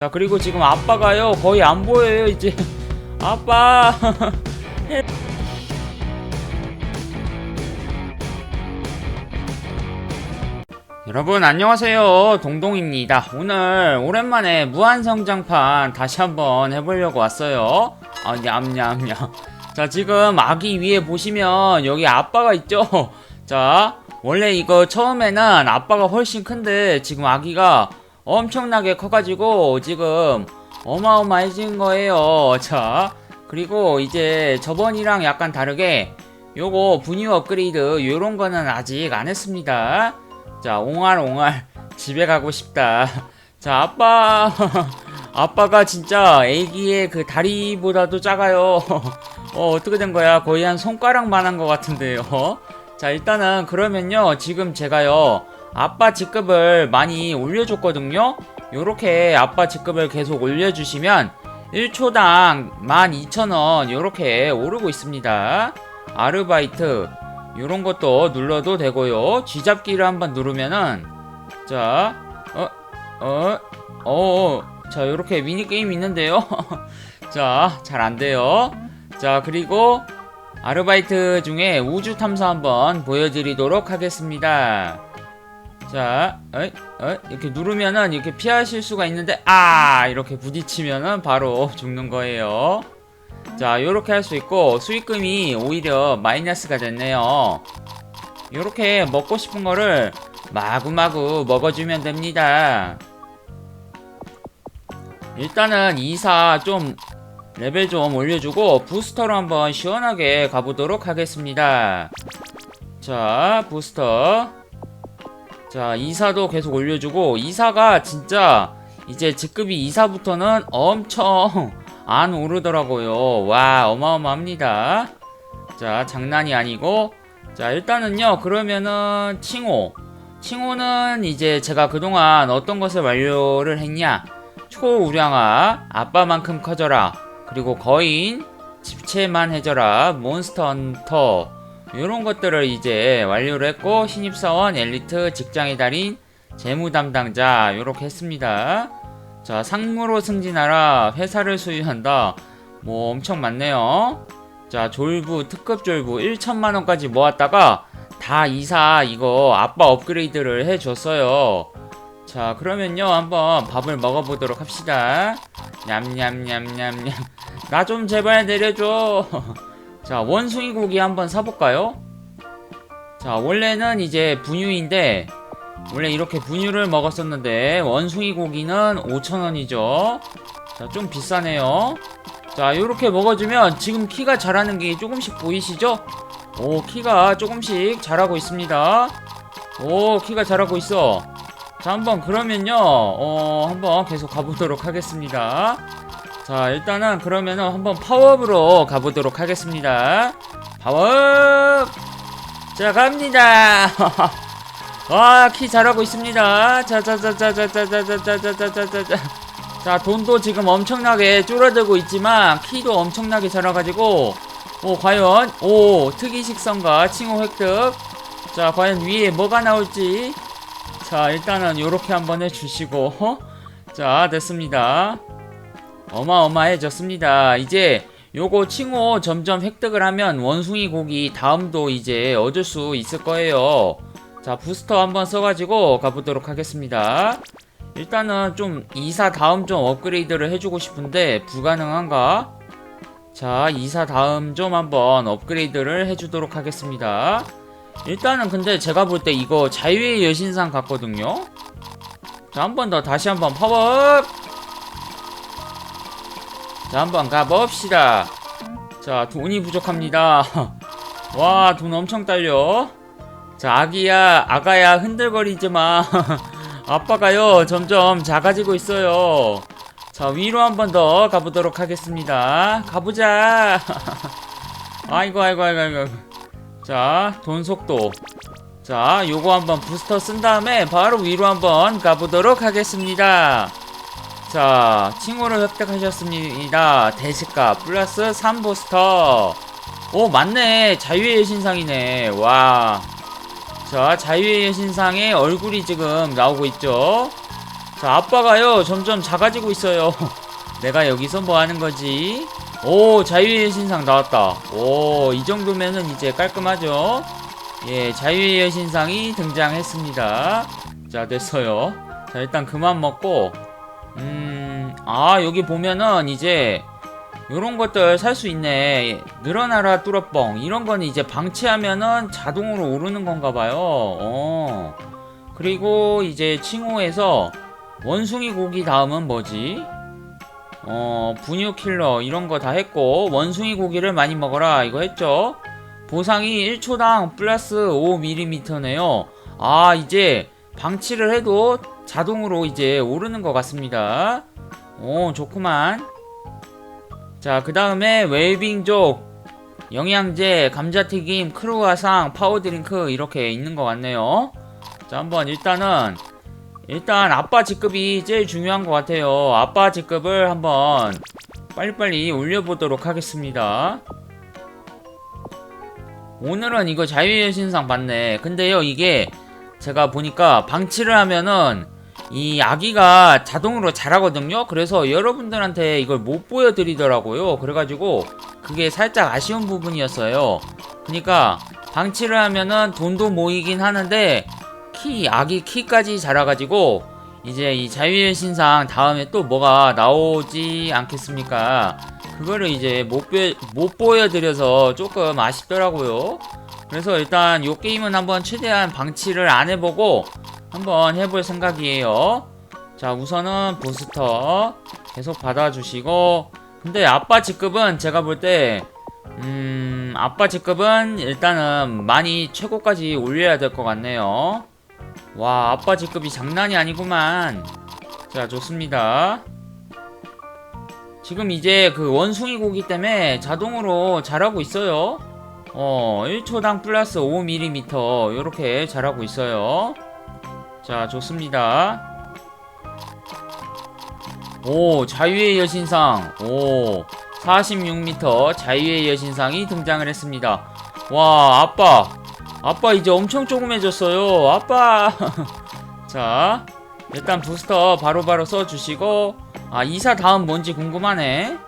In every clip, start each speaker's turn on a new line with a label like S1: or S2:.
S1: 자 그리고 지금 아빠가요 거의 안 보여요 이제. 아빠. 여러분 안녕하세요. 동동입니다. 오늘 오랜만에 무한성장판 다시 한번 해보려고 왔어요. 아 냠냠냠. 자 지금 아기 위에 보시면 여기 아빠가 있죠? 자 원래 이거 처음에는 아빠가 훨씬 큰데 지금 아기가 엄청나게 커가지고 지금 어마어마해진 거예요. 자 그리고 이제 저번이랑 약간 다르게 요거 분유 업그레이드 요런 거는 아직 안 했습니다. 자 옹알옹알 집에 가고 싶다. 자 아빠 아빠가 진짜 애기의 그 다리보다도 작아요. 어 어떻게 된 거야? 거의 한 손가락만한 것 같은데요. 자 일단은 그러면요. 지금 제가요 아빠 직급을 많이 올려줬거든요. 요렇게 아빠 직급을 계속 올려주시면 1초당 12,000원 요렇게 오르고 있습니다. 아르바이트 요런 것도 눌러도 되고요. 쥐잡기를 한번 누르면은 자 어, 어, 어, 자 요렇게 미니게임 있는데요. 자 잘 안돼요. 자 그리고 아르바이트 중에 우주 탐사 한번 보여드리도록 하겠습니다 자, 어이, 어이, 이렇게 누르면은 이렇게 피하실 수가 있는데, 아! 이렇게 부딪히면은 바로 죽는 거예요. 자, 요렇게 할 수 있고, 수익금이 오히려 마이너스가 됐네요. 요렇게 먹고 싶은 거를 마구마구 먹어주면 됩니다. 일단은 이사 좀 레벨 좀 올려주고 부스터로 한번 시원하게 가보도록 하겠습니다. 자, 부스터. 자, 이사도 계속 올려주고, 이사가 진짜 이제 직급이 이사부터는 엄청 안 오르더라고요. 와, 어마어마합니다. 자, 장난이 아니고, 자, 일단은요, 그러면은, 칭호. 칭호는 이제 제가 그동안 어떤 것을 완료를 했냐? 초우량아, 아빠만큼 커져라. 그리고 거인, 집체만 해져라. 몬스터 헌터. 이런 것들을 이제 완료를 했고 신입사원, 엘리트, 직장의 달인, 재무 담당자 이렇게 했습니다. 자 상무로 승진하라, 회사를 소유한다. 뭐 엄청 많네요. 자 졸부, 특급 졸부 1천만 원까지 모았다가 다 이사 이거 아빠 업그레이드를 해줬어요. 자 그러면요 한번 밥을 먹어보도록 합시다. 냠냠냠냠냠. 나 좀 제발 내려줘. 자, 원숭이 고기 한번 사볼까요? 자, 원래는 이제 분유인데, 원래 이렇게 분유를 먹었었는데, 원숭이 고기는 5,000원이죠. 자, 좀 비싸네요. 자, 요렇게 먹어주면 지금 키가 자라는 게 조금씩 보이시죠? 오, 키가 조금씩 자라고 있습니다. 오, 키가 자라고 있어. 자, 한번 그러면요, 어, 한번 계속 가보도록 하겠습니다. 자 일단은 그러면은 한번 파워업으로 가보도록 하겠습니다 파워업 자 갑니다 와키 잘하고 있습니다 자자자자자자자자자자자자자 자 돈도 지금 엄청나게 줄어들고 있지만 키도 엄청나게 자라가지고 오 과연 오 특이 식성과 칭호 획득 자 과연 위에 뭐가 나올지 자 일단은 요렇게 한번 해주시고 어? 자 됐습니다 어마어마해졌습니다. 이제 요거 칭호 점점 획득을 하면 원숭이 고기 다음도 이제 얻을 수 있을 거예요. 자, 부스터 한번 써가지고 가보도록 하겠습니다. 일단은 좀 이사 다음 좀 업그레이드를 해주고 싶은데 불가능한가? 자, 이사 다음 좀 한번 업그레이드를 해주도록 하겠습니다. 일단은 근데 제가 볼 때 이거 자유의 여신상 같거든요? 자, 한 번 더 다시 한번 파워업! 자 한번 가봅시다. 자 돈이 부족합니다. 와 돈 엄청 딸려. 자 아기야 아가야 흔들거리지마 아빠가요 점점 작아지고 있어요. 자 위로 한 번 더 가보도록 하겠습니다. 가보자. 아이고 아이고 아이고 아이고. 자 돈 속도. 자 요거 한번 부스터 쓴 다음에 바로 위로 한번 가보도록 하겠습니다 자, 칭호를 획득하셨습니다. 대시값 플러스 3부스터. 오, 맞네. 자유의 여신상이네. 와. 자, 자유의 여신상의 얼굴이 지금 나오고 있죠. 자 아빠가요 점점 작아지고 있어요 내가 여기서 뭐 하는 거지 오 자유의 신상 나왔다 오 이 정도면은 이제 깔끔하죠 예 자유의 신상이 등장했습니다 자 됐어요 자 일단 그만 먹고 음 아 여기 보면은 이제 요런 것들 살 수 있네 늘어나라 뚜러뻥 이런 거는 이제 방치하면은 자동으로 오르는 건가 봐요 어 그리고 이제 칭호에서 원숭이 고기 다음은 뭐지? 어, 분유 킬러 이런 거 다 했고 원숭이 고기를 많이 먹어라 이거 했죠? 보상이 1초당 플러스 5mm네요. 아, 이제 방치를 해도 자동으로 이제 오르는 것 같습니다. 오, 좋구만. 자, 그 다음에 웰빙족 영양제, 감자튀김, 크루아상, 파워드링크 이렇게 있는 것 같네요. 자, 한번 일단은 일단 아빠 직급이 제일 중요한 것 같아요. 아빠 직급을 한번 빨리빨리 올려보도록 하겠습니다. 오늘은 이거 자유의 신상 봤네. 근데요, 이게 제가 보니까 방치를 하면은 이 아기가 자동으로 자라거든요. 그래서 여러분들한테 이걸 못 보여드리더라고요. 그래가지고 그게 살짝 아쉬운 부분이었어요. 그러니까 방치를 하면은 돈도 모이긴 하는데 키 아기 키까지 자라가지고 이제 이 자유의 신상 다음에 또 뭐가 나오지 않겠습니까? 그거를 이제 못, 보, 못 보여드려서 조금 아쉽더라고요. 그래서 일단 요 게임은 한번 최대한 방치를 안 해보고 한번 해볼 생각이에요. 자 우선은 부스터 계속 받아주시고 근데 아빠 직급은 제가 볼 때 음, 아빠 직급은 일단은 많이 최고까지 올려야 될 것 같네요. 와, 아빠 직급이 장난이 아니구만. 자, 좋습니다. 지금 이제 그 원숭이 고기 때문에 자동으로 자라고 있어요. 어, 1초당 플러스 5mm 이렇게 자라고 있어요. 자, 좋습니다. 오, 자유의 여신상. 오, 46m 자유의 여신상이 등장을 했습니다. 와, 아빠. 아빠 이제 엄청 조그매졌어요. 아빠. 자, 일단 부스터 바로바로 써주시고, 아, 이사 다음 뭔지 궁금하네.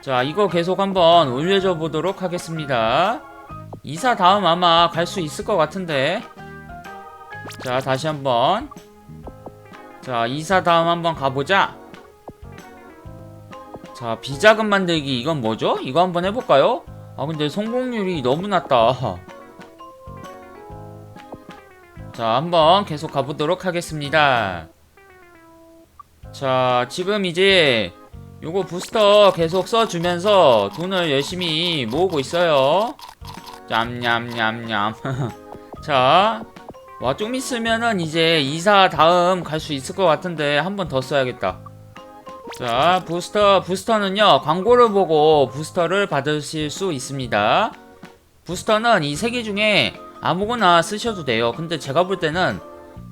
S1: 자, 이거 계속 한번 올려줘 보도록 하겠습니다. 이사 다음 아마 갈 수 있을 것 같은데. 자, 다시 한번. 자, 이사 다음 한번 가보자. 자, 비자금 만들기 이건 뭐죠? 이거 한번 해볼까요? 아, 근데 성공률이 너무 낮다. 자, 한번 계속 가보도록 하겠습니다. 자, 지금 이제 요거 부스터 계속 써주면서 돈을 열심히 모으고 있어요. 냠냠냠냠. 자, 와, 좀 있으면은 이제 이사 다음 갈 수 있을 것 같은데 한 번 더 써야겠다. 자, 부스터, 부스터는요, 광고를 보고 부스터를 받으실 수 있습니다. 부스터는 이 세 개 중에 아무거나 쓰셔도 돼요. 근데 제가 볼 때는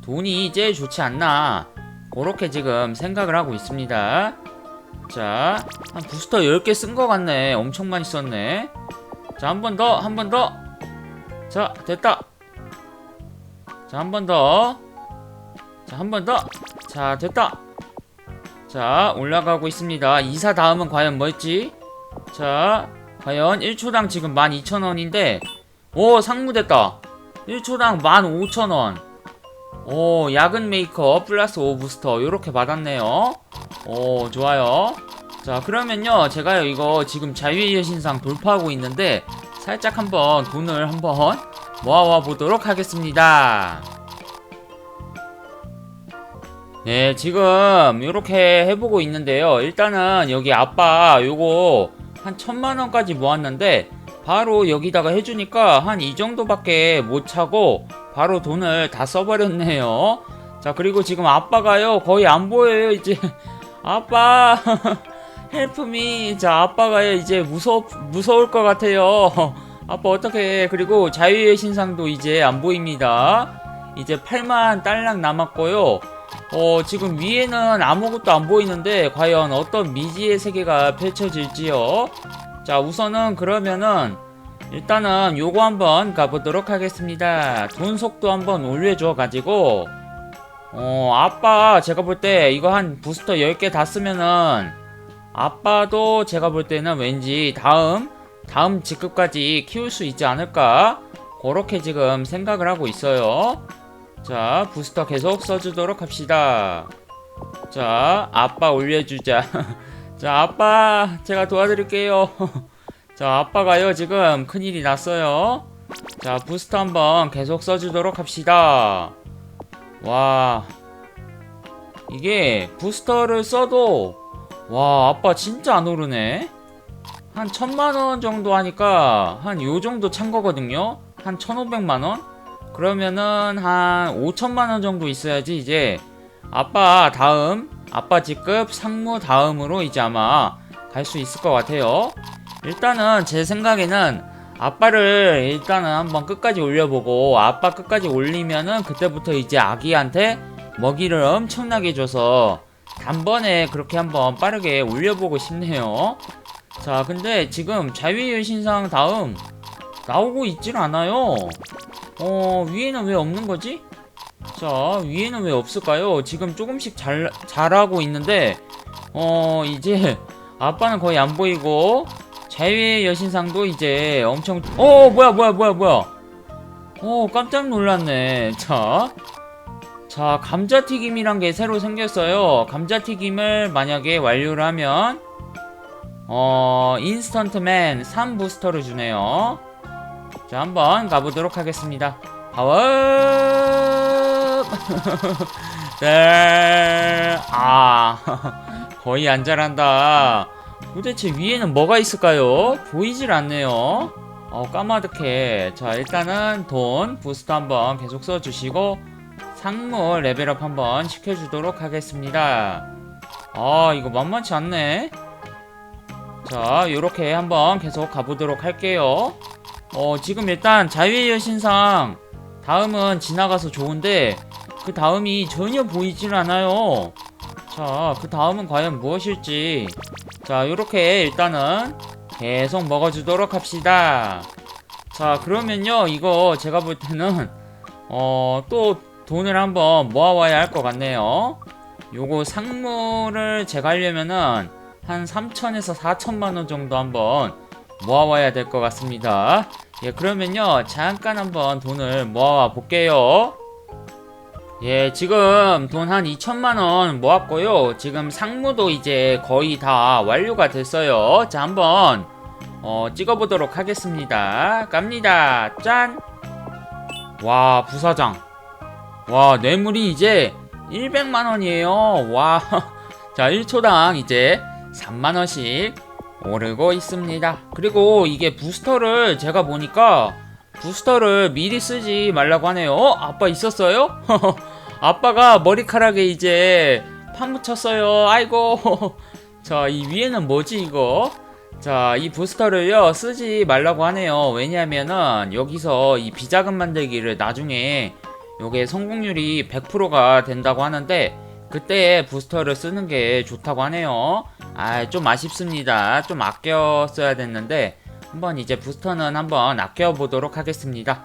S1: 돈이 제일 좋지 않나. 그렇게 지금 생각을 하고 있습니다. 자, 한 부스터 10개 쓴 것 같네. 엄청 많이 썼네. 자, 한 번 더, 한 번 더. 자, 됐다. 자, 한 번 더. 자, 한 번 더. 자, 됐다. 자, 올라가고 있습니다. 이사 다음은 과연 뭐였지? 자, 과연 1초당 지금 12,000원인데, 오, 상무됐다. 1초당 15,000원. 오, 야근 메이커 플러스 5 부스터. 요렇게 받았네요. 오, 좋아요. 자, 그러면요. 제가요, 이거 지금 자유의 여신상 돌파하고 있는데, 살짝 한번 돈을 한번 모아와 보도록 하겠습니다. 네, 지금 이렇게 해보고 있는데요. 일단은 여기 아빠 요거 한 천만 원까지 모았는데 바로 여기다가 해주니까 한 이 정도밖에 못 차고 바로 돈을 다 써버렸네요. 자, 그리고 지금 아빠가요 거의 안 보여요 이제 아빠 헬프미 자 아빠가요 이제 무서 무서울 것 같아요. 아빠 어떻게 그리고 자유의 신상도 이제 안 보입니다. 이제 8만 딸랑 남았고요. 어, 지금 위에는 아무것도 안 보이는데 과연 어떤 미지의 세계가 펼쳐질지요? 자, 우선은 그러면은 일단은 요거 한번 가보도록 하겠습니다. 돈 속도 한번 올려줘 가지고 어, 아빠 제가 볼 때 이거 한 부스터 10개 다 쓰면은 아빠도 제가 볼 때는 왠지 다음 다음 직급까지 키울 수 있지 않을까? 그렇게 지금 생각을 하고 있어요. 자, 부스터 계속 써주도록 합시다. 자, 아빠 올려주자. 자, 아빠, 제가 도와드릴게요. 자, 아빠가요, 지금 큰일이 났어요. 자, 부스터 한번 계속 써주도록 합시다. 와, 이게 부스터를 써도, 와, 아빠 진짜 안 오르네. 한 천만 원 정도 하니까, 한 요 정도 찬 거거든요? 한 천오백만원? 그러면은 한 오천만 원 정도 있어야지 이제 아빠 다음 아빠 직급 상무 다음으로 이제 아마 갈 수 있을 것 같아요. 일단은 제 생각에는 아빠를 일단은 한번 끝까지 올려보고 아빠 끝까지 올리면은 그때부터 이제 아기한테 먹이를 엄청나게 줘서 단번에 그렇게 한번 빠르게 올려보고 싶네요. 자, 근데 지금 자유의 신상 다음 나오고 있질 않아요. 어, 위에는 왜 없는 거지? 자, 위에는 왜 없을까요? 지금 조금씩 잘, 잘하고 있는데, 어, 이제, 아빠는 거의 안 보이고, 자유의 여신상도 이제 엄청, 어, 뭐야, 뭐야, 뭐야, 뭐야. 어, 깜짝 놀랐네. 자. 자, 감자튀김이란 게 새로 생겼어요. 감자튀김을 만약에 완료를 하면, 어, 인스턴트맨 3 부스터를 주네요. 자, 한번 가보도록 하겠습니다. 파워! 네, 아, 거의 안 자란다. 도대체 위에는 뭐가 있을까요? 보이질 않네요. 어, 까마득해. 자, 일단은 돈, 부스터 한번 계속 써주시고, 상무 레벨업 한번 시켜주도록 하겠습니다. 아, 이거 만만치 않네. 자, 요렇게 한번 계속 가보도록 할게요. 어, 지금 일단 자유의 여신상 다음은 지나가서 좋은데 그 다음이 전혀 보이질 않아요. 자, 그 다음은 과연 무엇일지. 자, 요렇게 일단은 계속 먹어주도록 합시다. 자, 그러면요, 이거 제가 볼 때는 어, 또 돈을 한번 모아와야 할 것 같네요. 요거 상무를 제가 하려면은 한 3천에서 4천만 원 정도 한번 모아와야 될 것 같습니다. 예, 그러면요, 잠깐 한번 돈을 모아와 볼게요. 예, 지금 돈 한 2천만 원 모았고요. 지금 상무도 이제 거의 다 완료가 됐어요. 자, 한번, 어, 찍어보도록 하겠습니다. 갑니다. 짠! 와, 부사장. 와, 뇌물이 이제 100만 원이에요. 와. 자, 1초당 이제 3만원씩 오르고 있습니다. 그리고 이게 부스터를 제가 보니까 부스터를 미리 쓰지 말라고 하네요. 어? 아빠 있었어요? 아빠가 머리카락에 이제 파묻혔어요. 아이고. 자, 이 위에는 뭐지 이거? 자, 이 부스터를요 쓰지 말라고 하네요. 왜냐면은 여기서 이 비자금 만들기를 나중에 요게 성공률이 100%가 된다고 하는데 그때 부스터를 쓰는 게 좋다고 하네요. 아, 좀 아쉽습니다. 좀 아껴 써야 됐는데 한번 이제 부스터는 한번 아껴 보도록 하겠습니다.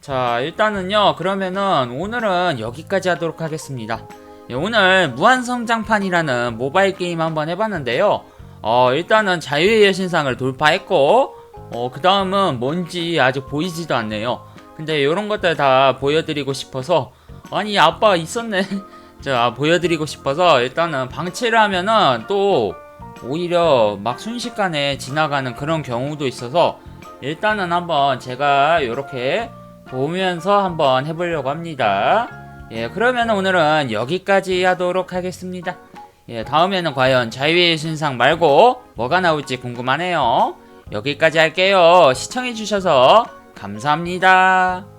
S1: 자, 일단은요. 그러면은 오늘은 여기까지 하도록 하겠습니다. 예, 오늘 무한성장판이라는 모바일 게임 한번 해봤는데요. 어, 일단은 자유의 여신상을 돌파했고, 어, 그 다음은 뭔지 아직 보이지도 않네요. 근데 이런 것들 다 보여드리고 싶어서, 아니, 아빠 있었네. 자, 보여드리고 싶어서 일단은 방치를 하면은 또 오히려 막 순식간에 지나가는 그런 경우도 있어서 일단은 한번 제가 이렇게 보면서 한번 해보려고 합니다. 예, 그러면 오늘은 여기까지 하도록 하겠습니다. 예, 다음에는 과연 자유의 신상 말고 뭐가 나올지 궁금하네요. 여기까지 할게요. 시청해주셔서 감사합니다.